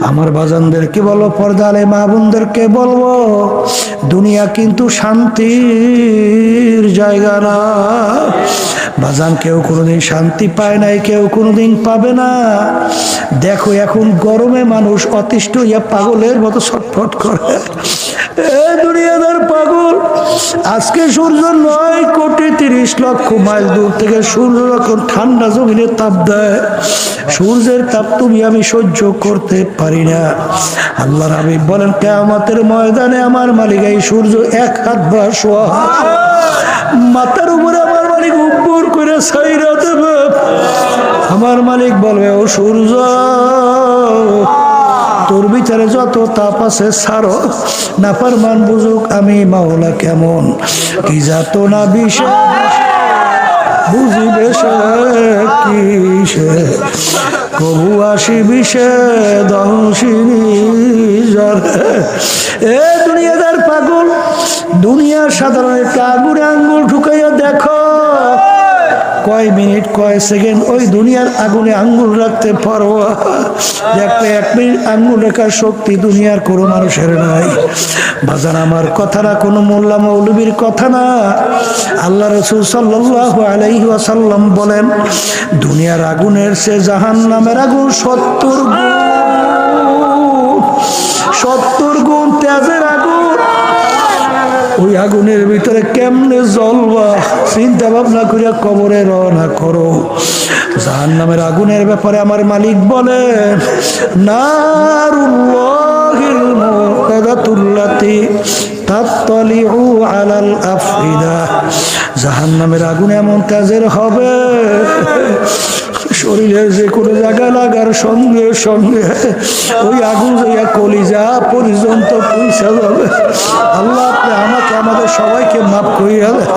আমার বাজানদেরকে বলো? পর্দালে মা বোনদেরকে বলব? দুনিয়া কিন্তু শান্তির জায়গা না। বাজান কেউ কোনোদিন শান্তি পায় নাই, কেউ কোনোদিন পাবে না। দেখো, এখন গরমে মানুষ অতিষ্ঠ ইয়া পাগলের মতো ছটফট করে। এ দুনিয়াদার পাগল, আজকে সূর্য নয়, কোটি তিরিশ লক্ষ মাইল দূর থেকে সূর্য যখন ঠান্ডা জমিনে তাপ দেয়, সূর্যের তাপ তুমি আমি সহ্য করতে পারি না। আল্লাহ রাবি বলেন, কেয়ামতের ময়দানে আমার মালিক, এই সূর্য এক হাত বা শোয়া মাথার উপরে আমার মালিক উপর করে সাইরা দেবে। আমার মালিক বলবে, ও সূর্য, তোর বিচারে যত তাপ আছে সারো নাফার মান বুঝুক আমি মাওলা কেমন। কি যাত না বিষয় বুঝিবে সে কবু আসি বিষে দংশিনী জলে। এ দুনিয়াদার পাগল দুনিয়ার সাধারণ কাগুরে আঙ্গুল ঢুকাইয়া দেখো। কয় মিনিট, কয় সেকেন্ড? ওই দুনিয়ার আগুনে আঙ্গুল রাখতে পারো। দেখবে এক মিনিট আঙ্গুল রাখার শক্তি দুনিয়ার কোনো মানুষের নাই। বাজান, আমার কথা না, কোনো মোল্লা মৌলবীর কথা না। আল্লাহ রসুল সাল্লাহ আলাইহি ওয়াসাল্লাম বলেন, দুনিয়ার আগুনের সে জাহান নামের আগুন সত্তর গুণ। সত্তর গুণ তেজের ওই আগুনের ভিতরে কেমনে জ্বলবা? চিন্তা ভাবনা করিয়া কবরে রওনা করো। জাহান নামের আগুনের ব্যাপারে আমার মালিক বলেন মুকাদাতুল্লাতি তাত্তালিউ আলাল জাহান্নামের আগুন এমন কাজের হবে শরীরের যে কোনো জায়গা লাগার সঙ্গে সঙ্গে ওই আগুন যাইয়া কলিজা পর্যন্ত পয়সা যাবে। আল্লাহ আপনি আমাকে, আমাদের সবাইকে মাফ করিয়া দেন।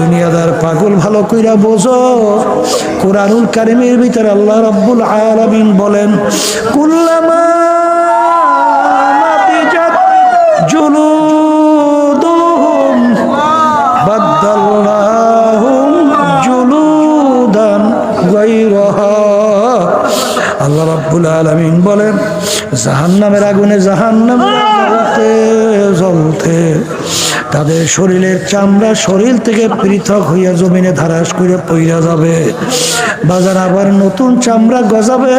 দুনিয়াদার পাগল ভালো কইরা বোঝো, কোরআনুল কারিমের ভিতরে আল্লাহ রাব্বুল আলামিন বলেন, কুল্লামা জুলুদুহুম বাদ্দাল্লাহুম রাব্বুল আলামিন বলেন জাহান্নামের আগুনে জাহান্নাম জ্বলতে জ্বলতে তাদের শরীরের চামড়া শরীর থেকে পৃথক হইয়া জমিনে ধারাস করে পইরা যাবে। বাজার আবার নতুন চামড়া গজাবে,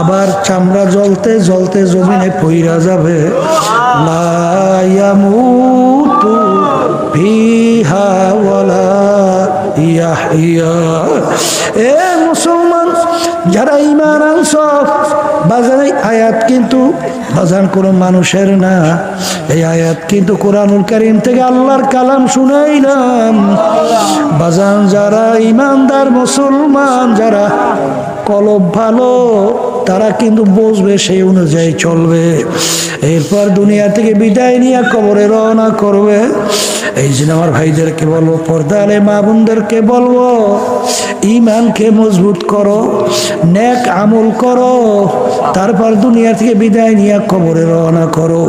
আবার চামড়া জ্বলতে জ্বলতে জমিনে পইরা যাবে। ওয়ালা ইয়াহইয়া। এ যারা ইমান আনছ, বাজারে আয়াত কিন্তু বাজান কোনো মানুষের না। এই আয়াত কিন্তু কোরআনুল করিম থেকে আল্লাহর কালাম শুনাইলাম। বাজান যারা ইমানদার মুসলমান, যারা কলব ভালো, তারা কিন্তু বসবে সেই অনুযায়ী চলবে। এরপর দুনিয়া থেকে বিদায় নিয়ে কবরে রওনা করবে। এই জন্য আমার ভাইদেরকে বলব, পর্দালে মা বোনদেরকে বলব ইমানকে মজবুত করো, নেক আমল করো, তারপর দুনিয়া থেকে বিদায় নিয়ে কবরে রওনা করো।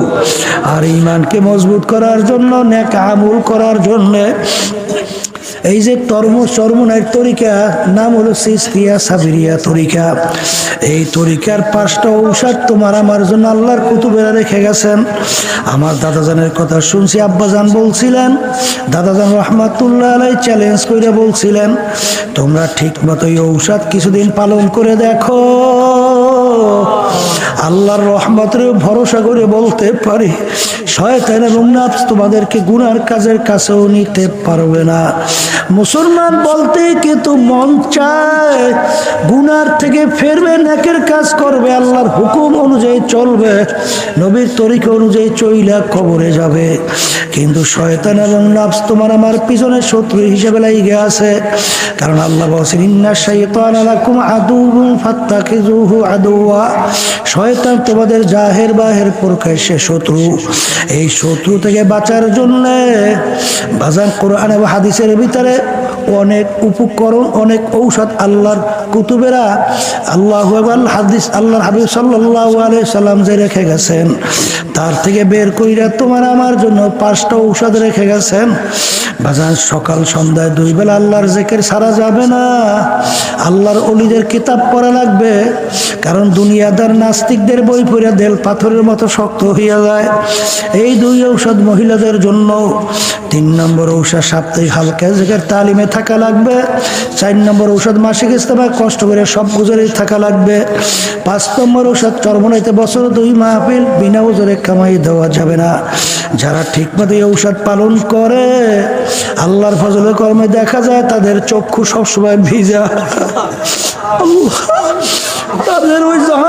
আর ইমানকে মজবুত করার জন্য, নেক আমল করার জন্যে এই যে তর্ম চর্মনের তরিকা, নাম হলো সিস্তিয়া সাবিরিয়া তরিকা। এই তরিকার পাঁচটা ঔষধ তোমার আমার জন্য আল্লাহর কুতুবেরা রেখে গেছেন। আমার দাদাজানের কথা শুনছি, আব্বাজান বলছিলেন, দাদাজান রহমাতুল্লাহ আলাই চ্যালেঞ্জ করে বলছিলেন, তোমরা ঠিক মতো এই ঔষধ কিছুদিন পালন করে দেখো। আল্লাহর রহমতের ভরসা করে বলতে পারি শয়তান এবং নাফস তোমাদেরকে গুনার কাজের কাছেও নিতে পারবে না। মুসলমান বলতে কিন্তু মন চায়, গুনার থেকে ফেরবে, নাকের কাজ করবে, আল্লাহর হুকুম অনুযায়ী চলবে, নবীর তরিকা অনুযায়ী চইলা কবরে যাবে। কিন্তু শয়তান এবং নাফস তোমার আমার পিছনে শত্রু হিসেবে লাইগে আছে। কারণ আল্লাহ বলছেন, ইন্না শাইতান লাকুম আদুউন ফাত্তাখিযুহু আদুওয়া। শয়তান তোমাদের জাহের বাহের প্রকাশ্যে শত্রু। এই শত্রু থেকে বাঁচার জন্যে বাজার কোরআন এবং হাদিসের ভিতরে অনেক উপকরণ, অনেক ঔষধ আল্লাহর কুতুবেরা আল্লাহ হাদিস আল্লাহর হাবিব সাল্লাহ আলাই সাল্লাম যে রেখে গেছেন, তার থেকে বের কইরা তোমার আমার জন্য পাঁচটা ঔষধ রেখে গেছেন। বাজার সকাল সন্ধ্যায় দুই বেলা আল্লাহর জেকের সারা যাবে না। আল্লাহর অলিদের কিতাব পড়া লাগবে, কারণ দুনিয়াদার নাস্তিকদের বই পড়ে দেল পাথরের মতো শক্ত হইয়া যায়। এই দুই ঔষধ মহিলাদের জন্য তিন নম্বর ঔষধ সাপ্তাহিক হালকা জেকের তালিমে থাকা লাগবে। চার নম্বর ঔষধ মাসিক ইস্তেমা কষ্ট করে সব গুজরে থাকা লাগবে। পাঁচ নম্বর ঔষধ, চর্মনাইতে বছর, দুই মাহফিল, বিনা ওজরে কামাই দেওয়া যাবে না। যারা ঠিকমতো এই ঔষধ পালন করে, আল্লাহর ফজলের কর্মে দেখা যায়, তাদের চক্ষু সবসময় ভিজা। তাদের ওই জাহান্নামের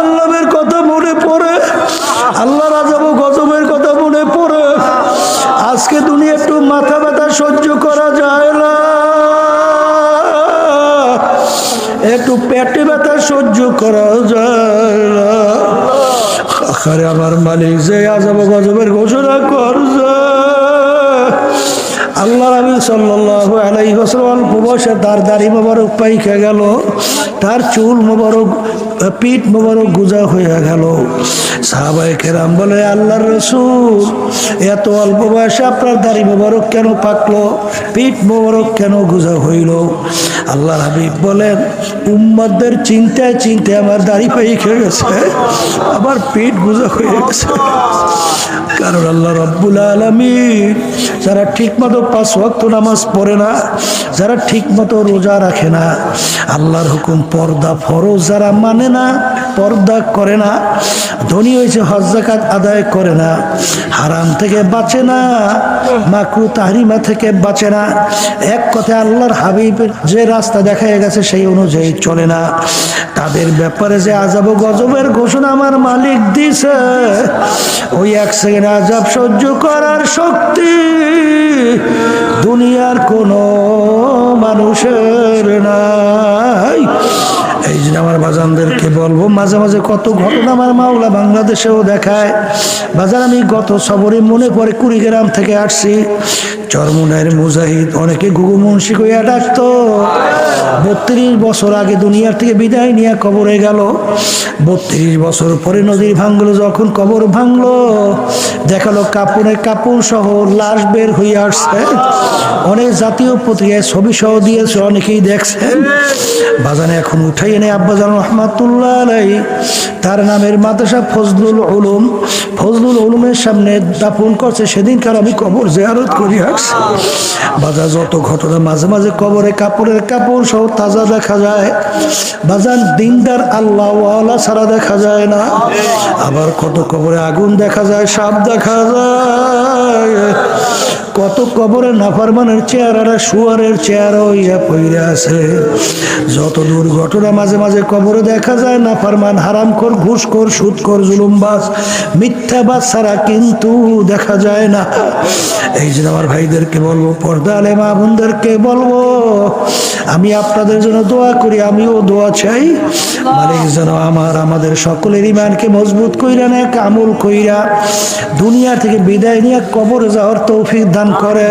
আখারে আমার মালিক যে আজব গজবের ঘোষণা করছে। আল্লাহ নবী সাল্লাল্লাহু আলাইহি ওয়াসাল্লাম অল্প তার দাড়ি মোবারক পাইকা গেল, তার চুল মোবারক, পিঠ মোবারক গুজা হয়ে গেল। সাহাবাই কেরাম বলে, আল্লাহর রসুল, এত অল্প বয়সে আপনার দাড়ি মোবারক কেন পাকলো? পিঠ মোবারক কেন গুজা হইল? আল্লাহ হাবিব বলেন উম্মদের চিন্তায় চিন্তায় আমার দাড়ি পাইকে গেছে, আমার পেট গুজা হয়ে গেছে। কারণ আল্লাহ রব্বুল আলমিন যারা ঠিকমতো পাঁচ ওয়াক্ত নামাজ পড়ে না, যারা ঠিকমতো রোজা রাখে না, আল্লাহর হুকুম পর্দা ফরজ যারা মানে না, পর্দা করে না, ধনী হয়েছে হজ জাকাত আদায় করে না, হারাম থেকে বাঁচে না, মাকরু তাহরিমা থেকে বাঁচে না, এক কথায় আল্লাহর হাবিবের যে রাস্তা দেখা গেছে, সেই অনুযায়ী চলে না। তাদের ব্যাপারে যে আজাব গজবের ঘোষণা আমার মালিক দিছে, ওই এক সেকেন্ড আজাব সহ্য করার শক্তি দুনিয়ার কোনো মানুষের নাই। এই জন্য আমার বাজানদেরকে বলব, মাঝে মাঝে কত ঘটনা আমার মাওলা বাংলাদেশেও দেখায়। বাজার আমি গত সবরে মনে পড়ে কুড়িগ্রাম থেকে আসছি। চরমুনায়ের মুজাহিদ, অনেকে ঘুঘু মুন্সি কইয়া ডাকতো। বত্রিশ বছর আগে দুনিয়ার থেকে বিদায় নিয়ে কবরে গেল। বত্রিশ বছর পরে নদীর ভাঙলো, যখন কবর ভাঙলো, দেখাল কাপড়ে কাপড় সহ লাশ বের হয়ে আসছে। অনেক জাতীয় পত্রিকায় ছবি সহ দিয়েছে, অনেকেই দেখছেন বাজানে এখন উঠাই এনে আব্বাজান রহমাতুল্লাহ আলাই তার নামের মাদ্রাসা ফজলুল উলুম। ফজলুল উলুমের সামনে দাফন করছে, সেদিনকার আমি কবর জেয়ারত করি আসছি বাজার যত ঘটনা, মাঝে মাঝে কবরে কাপড়ের কাপড় সহ তাজা দেখা যায়। বাজার দিনদার আল্লাহ ছাড়া দেখা যায় না। আবার কত কবরে আগুন দেখা যায়, সাপ দেখা যায়। কত কবরে নাফারমানের চেহারা শুয়ারের চেহারা ইয়া পইরা আছে যত দুর্ঘটনা মাঝে মাঝে কবরে দেখা যায়, নাফারমান হারামখোর ঘুষখোর সুদখোর জুলুমবাজ মিথ্যাবাজ ছাড়া কিন্তু দেখা যায় না। এই জন্য আমার ভাইদেরকে বলব, পর্দা আলে মা বোনদেরকে বলব, আমি আপনাদের জন্য দোয়া করি, আমিও দোয়া চাই। মালিক যেন আমার, আমাদের সকলের ইমানকে মজবুত কইরা নেক, আমল কইরা দুনিয়া থেকে বিদায় নিয়ে কবর যাওয়ার তৌফিক দান করে।